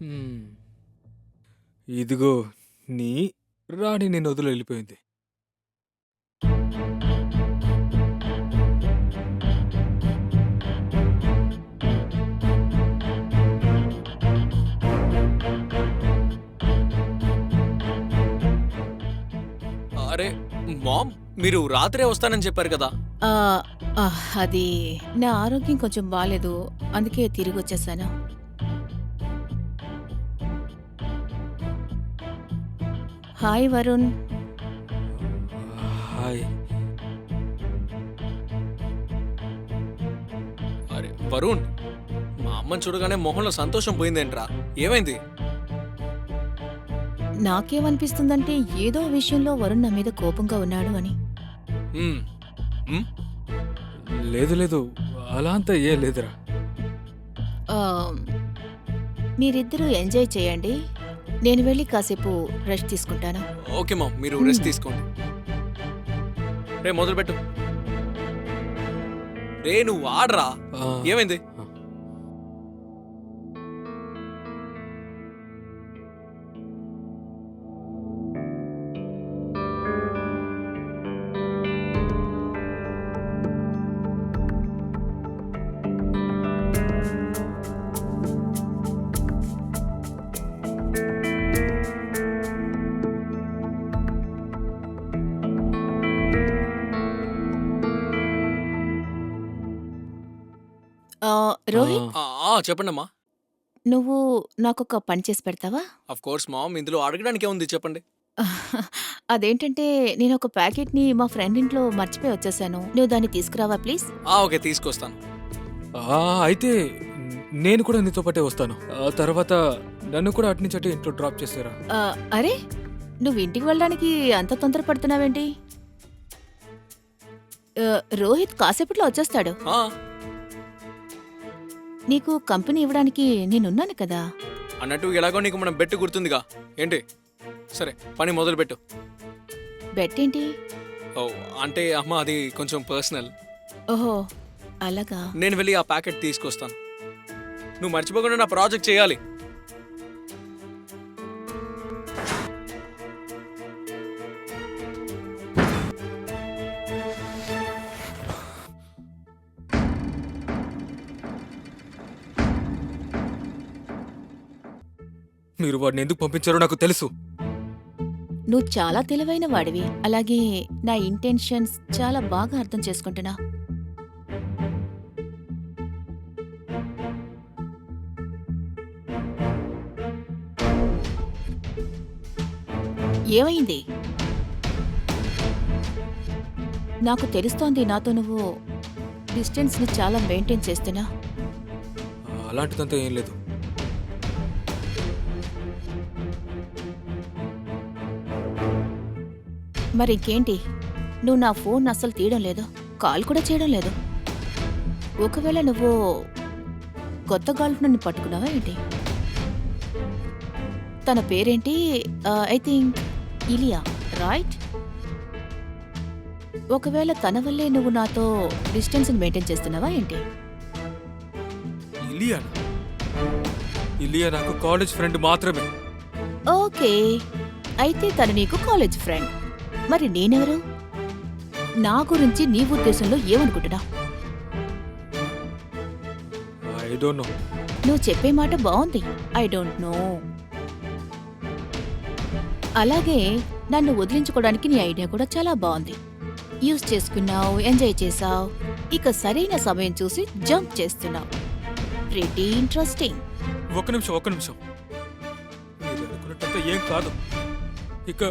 హ్మ్. ఇదిగో నీ రాణి నేను వదిలి వెళ్ళిపోయింది. అరే మామ్ మీరు రాత్రే వస్తానని చెప్పారు కదా? ఆ, ఆ, అది నా ఆరోగ్యం కొంచెం బాగాలేదు అందుకే తిరిగి వచ్చేసాను. హాయ్ వరుణ్. హాయ్. అరే వరుణ్ మా అమ్మని చూడగానే మొహంలో సంతోషం పోయిందేంట్రా? ఏమైంది? నాకేమనిపిస్తుందంటే ఏదో విషయంలో వరుణ్ నా మీద కోపంగా ఉన్నాడు అని? లేదు లేదు. అలా అంతా ఏ లేదురా. ఆ, మీరిద్దరూ ఎంజాయ్ చేయండి. నేను వెళ్ళి కాసేపు రెస్ట్ తీసుకుంటాను? ఓకే మామ్ మీరు రెస్ట్ తీసుకోండి. రే మొదలుపెట్టు. రే నువ్వు ఆడరా? ఏమైంది? రోహిత్? చెప్పండమ్మా. నువ్వు నాకొక పని చేసి పెడతావా? Of course ma'am. ఇందులో అడగడానికి ఏముంది చెప్పండి. అదేంటంటే నేను ఒక ప్యాకెట్ని మా ఫ్రెండ్ ఇంట్లో మర్చిపోయి వచ్చేసాను. నువ్వు దాన్ని తీసుకురావా ప్లీజ్? ఆ ఓకే తీసుకొస్తాను. ఆ, అయితే నేను కూడా నీతో పాటే వస్తాను. ఆ తర్వాత నన్ను కూడా అటు నుంచి అటు ఇంట్లో డ్రాప్ చేస్తారా? ఆ, అరే నువ్వు ఇంటికి వెళ్ళడానికి అంత తొందరపడుతున్నావేంటి? ఆ, రోహిత్ కాసేపట్లో వచ్చేస్తాడు. ఆ, నీకు కంపెనీ ఇవ్వడానికి నేనున్నాను కదా. అన్నట్టు ఎలాగో నీకు మనం బెట్టు గుర్తుందిగా. ఏంటి? సరే పని మొదలుపెట్టు. బెట్ ఏంటి ఓ అంటే అమ్మ అది కొంచెం పర్సనల్. ఓహో అలాగా. నేను వెళ్ళి ఆ ప్యాకెట్ తీసుకొస్తాను. నువ్వు మర్చిపోకుండా నా ప్రాజెక్ట్ చేయాలి. వాడిని ఎందుకు పంపించారో నాకు తెలుసు. నువ్వు చాలా తెలివైన వాడివి. అలాగే నా ఇంటెన్షన్స్ చాలా బాగా అర్థం చేసుకుంటున్నా. ఏమైంది? నాకు తెలుస్తోంది నాతో నువ్వు డిస్టెన్స్ని చాలా మెయింటైన్ చేస్తున్నా. అలాంటిదంతా ఏం లేదు. మరి ఇంకేంటి నువ్వు నా ఫోన్ అస్సలు తీయడం లేదు. కాల్ కూడా చేయడం లేదు. ఒకవేళ నువ్వు కొత్త గర్ల్ నన్ను పట్టుకున్నావా ఏంటి? తన పేరేంటి? I think Ilia right? ఒకవేళ తన వల్లే నువ్వు నాతో డిస్టెన్స్ మెయింటైన్ చేస్తున్నావా ఏంటి? ఇలియా ఇలియా నాకు కాలేజ్ ఫ్రెండ్ మాత్రమే. ఓకే. అయితే తను నీకు కాలేజ్ ఫ్రెండ్. మరి నేనెవరు? నా గురించి నీ ఉద్దేశంలో ఏమనుకుంటున్నా ఐ డోంట్ నో నువ్వు చెప్పే మాట బాగుంది. ఐ డోంట్ నో అలాగే నన్ను వదిలించుకోవడానికి నీ ఐడియా కూడా చాలా బాగుంది. యూజ్ చేసుకున్నావు ఎంజాయ్ చేసావు ఇక సరైన సమయం చూసి జంప్ చేస్తున్నావు. ప్రిటీ ఇంట్రెస్టింగ్ ఒక్క నిమిషం ఒక్క నిమిషం. మీరు ఏం కాదు. ఇక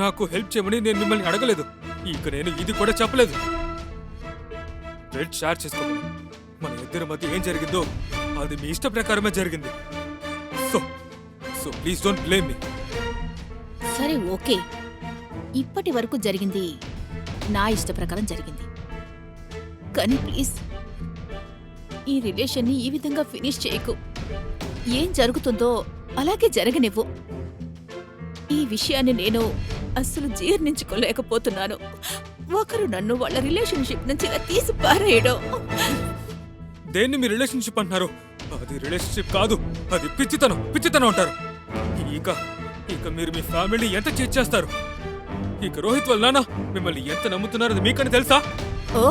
నాకు హెల్ప్ చేయమని నేను మిమ్మల్ని అడగలేదు. ఇక నేను ఇది కూడా చెప్పలేదు. బెడ్ షేర్ చేసుకోమని మన ఇద్దరి మధ్య ఏం జరిగిందో అది మీ ఇష్ట ప్రకారమే జరిగింది. So so please don't blame me సరే ఓకే. ఇప్పటి వరకు జరిగింది నా ఇష్ట ప్రకారం జరిగింది. కానీ ప్లీజ్ ఈ రిలేషన్ని ఈ విధంగా ఫినిష్ చేయకు. ఏం జరుగుతుందో అలాగే జరగనివ్వు. ఈ విషయాన్ని నేను అస్సలు జీర్ణించుకోలేకపోతున్నాను. ఒకరు నన్ను వాళ్ళ రిలేషన్షిప్ నుంచి ఇలా తీసి పారేయడం. దేన్ని మీ రిలేషన్షిప్ అంటున్నారు? అది రిలేషన్షిప్ కాదు అది పిచ్చితనం పిచ్చితనం అంటారు. ఇక ఇక మీరు మీ ఫ్యామిలీ ఎంత చేస్తారు? ఇక రోహిత్ వాళ్ళ నాన్న మిమ్మల్ని ఎంత నమ్ముతున్నారో మీకని తెలుసా? ఓ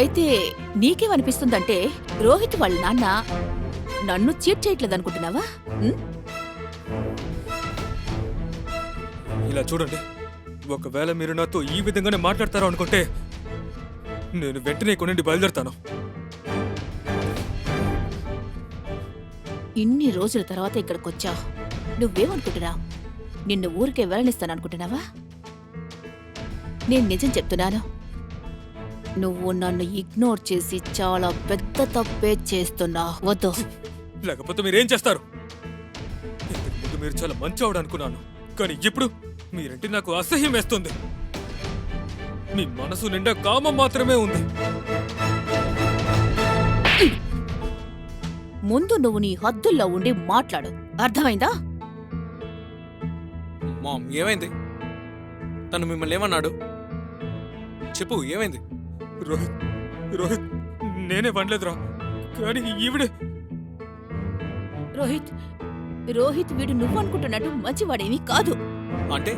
అయితే నీకేమనిపిస్తుందంటే రోహిత్ వాళ్ళ నాన్న నన్ను చీట్ చేయట్లేదు అనుకుంటున్నావా ఇలా చూడండి. ఒకవేళ మీరు నాతో ఈ విధంగానే మాట్లాడతారు అనుకుంటే నేను వెంటనే ఇక్కడి నుండి బయలుదేరుతాను. ఇన్ని రోజుల తర్వాత ఇక్కడికొచ్చా? నువ్వేమనుకుంటున్నావు? నిన్ను ఊరికే వెళ్ళనిస్తాను అనుకుంటున్నావా నేను నిజం చెప్తున్నాను. నువ్వు నన్ను ఇగ్నోర్ చేసి చాలా పెద్ద తప్పే చేస్తున్నా వద్దు. లేకపోతే మీరేం చేస్తారు? మీరు చాలా మంచి ఆవిడ అనుకున్నాను. కానీ ఇప్పుడు మీరంటే నాకు అసహ్యం వేస్తుంది. మీ మనసు నిండా కామం మాత్రమే ఉంది. ముందు నువ్వు నీ హద్దుల్లో ఉండి మాట్లాడు. అర్థమైందా? మామ్ ఏమైంది? తను మిమ్మల్ని ఏమన్నాడు? చెప్పు ఏమైంది? రోహిత్ రోహిత్ నేనే వండలేదురా. కానీ ఈవిడే రోహిత్ రోహిత్ వీడు నువ్వు అనుకుంటున్నట్టు మంచివాడేమీ కాదు. అంటే?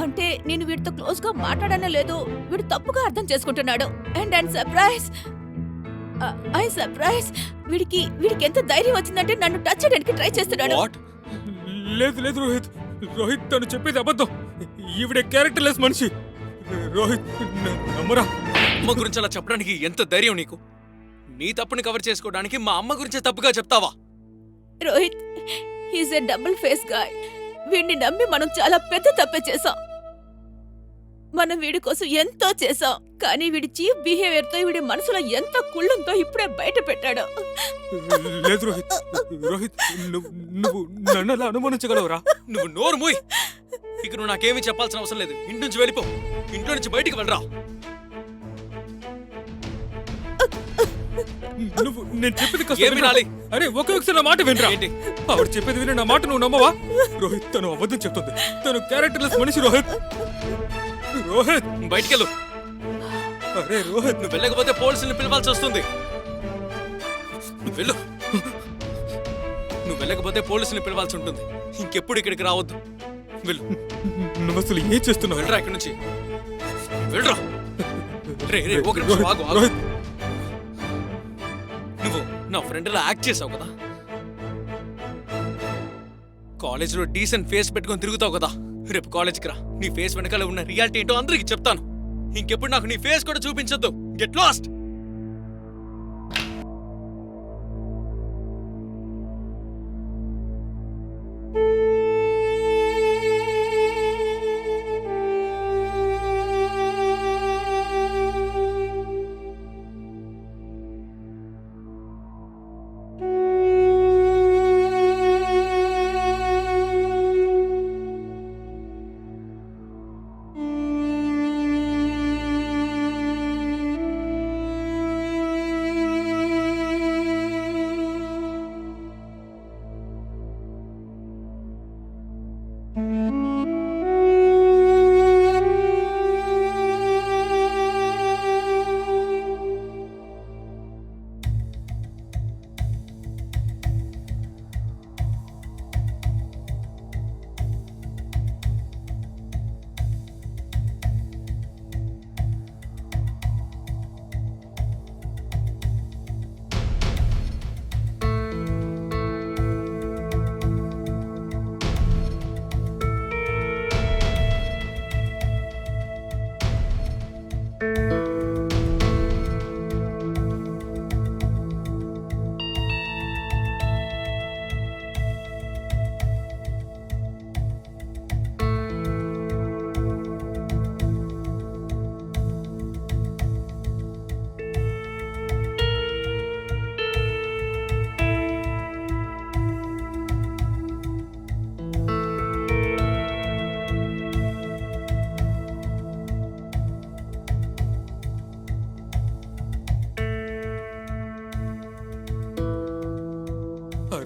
అంటే నేను వీడితో క్లోజ్గా మాట్లాడనే లేదు వీడు తప్పుగా అర్థం చేసుకుంటున్నాడు. And and surprise. I surprise. వీడికి వీడికి ఎంత ధైర్యం వచ్చిందంటే నన్ను టచ్ చేయడానికి ట్రై చేస్తున్నాడు. వాట్? లేదు లేదు రోహిత్. రోహిత్ తను చెప్పేది అబద్ధం. ఈవిడే క్యారెక్టర్లెస్ మనిషి. రోహిత్ న- నమ్మరా? అమ్మ గురించి అలా చెప్పడానికి ఎంత ధైర్యం నీకు? నీ తప్పుని కవర్ చేసుకోవడానికి మా అమ్మ గురించే తప్పుగా చెప్తావా? Rohit he's a double face guy. వీడిని నమ్మి మనం చాలా పెద్ద తప్పే చేసాం మనం వీడి కోసం ఎంతో చేసాం కానీ వీడి చీఫ్ బిహేవియర్తో వీడి మనసులో ఎంత కుళ్ళంతో ఇప్పుడే బయట పెట్టాడు. లేదు రోహిత్. రోహిత్ నువ్వు నువ్వు నన్ను అలా అనుమానించగలవురా? నువ్వు నోరు మూయ్. ఇక నువ్వు నాకేమీ చెప్పాల్సిన అవసరం లేదు. ఇంటి నుంచి వెళ్ళిపో. ఇంట్లో నుంచి బయటికి వెళ్ళరా. నువ్వు నేను చెప్పేది కాస్త ఏం వినరా? వినాలి? అరే ఒక ఒకసారి నా మాట వినరా? ఏంటి? ఆవిడ చెప్పేది విని నా మాట నువ్వు నమ్మవా? రోహిత్ తను అబద్ధం చెప్తుంది. తను క్యారెక్టర్లెస్ మనిషి రోహిత్. రోహిత్! బయటికి వెళ్ళు అరే రోహిత్ నువ్వు వెళ్ళకపోతే పోలీసుల్ని పిలవాల్సి వస్తుంది. వెళ్ళు. నువ్వు వెళ్ళకపోతే పోలీసుల్ని పిలవాల్సి ఉంటుంది. ఇంకెప్పుడు ఇక్కడికి రావద్దు. వెళ్ళు. నువ్వు అసలు ఏం చేస్తున్నావు? వెళ్ళరా ఇక్కడి నుంచి? వెళ్ళరా? రే రే ఒక నిమిషం ఆగు ఆగు. నా ఫ్రెండ్లా యాక్ట్ చేసావు కదా. కాలేజీలో డీసెంట్ ఫేస్ పెట్టుకొని తిరుగుతావు కదా. రేపు కాలేజ్కి రా. నీ ఫేస్ వెనకాల ఉన్న రియాలిటీ ఏంటో అందరికీ చెప్తాను. ఇంకెప్పుడు నాకు నీ ఫేస్ కూడా చూపించొద్దు. గెట్ లాస్ట్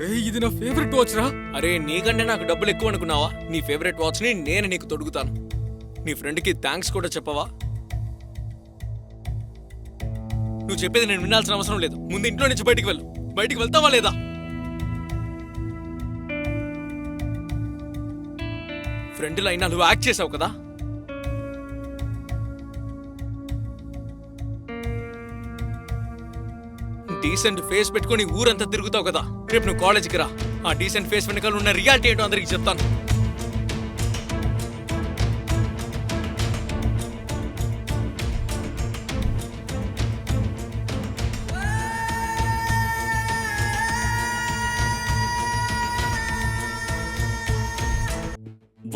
అరే ఇది నా ఫేవరెట్ వాచ్ రా. అరే నీకంటే నాకు డబ్బులు ఎక్కువ అనుకున్నావా? నీ ఫేవరెట్ వాచ్ని నేను నీకు తొడుగుతాను. నీ ఫ్రెండ్కి థ్యాంక్స్ కూడా చెప్పవా? నువ్వు చెప్పేది నేను వినాల్సిన అవసరం లేదు. ముందు ఇంట్లో నుంచి బయటికి వెళ్ళు. బయటికి వెళ్తావా లేదా? ఫ్రెండ్లో అయినా నువ్వు యాక్ట్ చేసావు కదా? డీసెంట్ ఫేస్ పెట్టుకొని ఊరంతా తిరుగుతావు కదా. రేపు నువ్వు కాలేజీకి రా. ఆ డీసెంట్ ఫేస్ వెనకాల ఉన్న రియాలిటీ ఏంటో అందరికి చెప్తాను.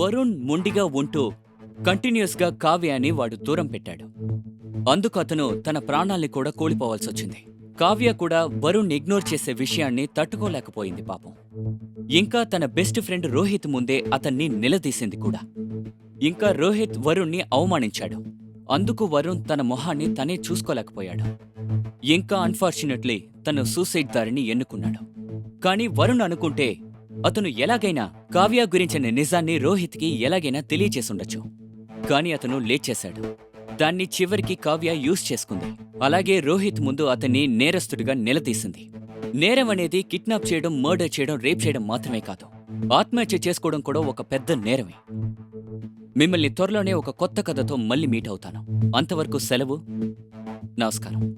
వరుణ్ మొండిగా ఉంటూ కంటిన్యూస్గా కావ్యాని వాడు దూరం పెట్టాడు. అందుకు అతను తన ప్రాణాల్ని కూడా కోల్పోవాల్సొచ్చింది కావ్య కూడా వరుణ్ ఇగ్నోర్ చేసే విషయాన్ని తట్టుకోలేకపోయింది పాపం. ఇంకా తన బెస్ట్ ఫ్రెండ్ రోహిత్ ముందే అతన్ని నిలదీసింది కూడా. ఇంకా రోహిత్ వరుణ్ణి అవమానించాడు. అందుకు వరుణ్ తన మొహాన్ని తనే చూసుకోలేకపోయాడు. ఇంకా అన్ఫార్చునేట్లీ తను సూసైడ్ దారిని ఎన్నుకున్నాడు. కానీ వరుణ్ అనుకుంటే అతను ఎలాగైనా కావ్య గురించిన నిజాన్ని రోహిత్కి ఎలాగైనా తెలియచేసుండొచ్చు. కానీ అతను లేచేశాడు. దాన్ని చివరికి కావ్య యూజ్ చేసుకుంది. అలాగే రోహిత్ ముందు అతన్ని నేరస్తుడిగా నిలదీసింది. నేరం అనేది కిడ్నాప్ చేయడం మర్డర్ చేయడం రేప్ చేయడం మాత్రమే కాదు. ఆత్మహత్య చేసుకోవడం కూడా ఒక పెద్ద నేరమే. మిమ్మల్ని త్వరలోనే ఒక కొత్త కథతో మళ్ళీ మీట్ అవుతాను. అంతవరకు సెలవు. నమస్కారం.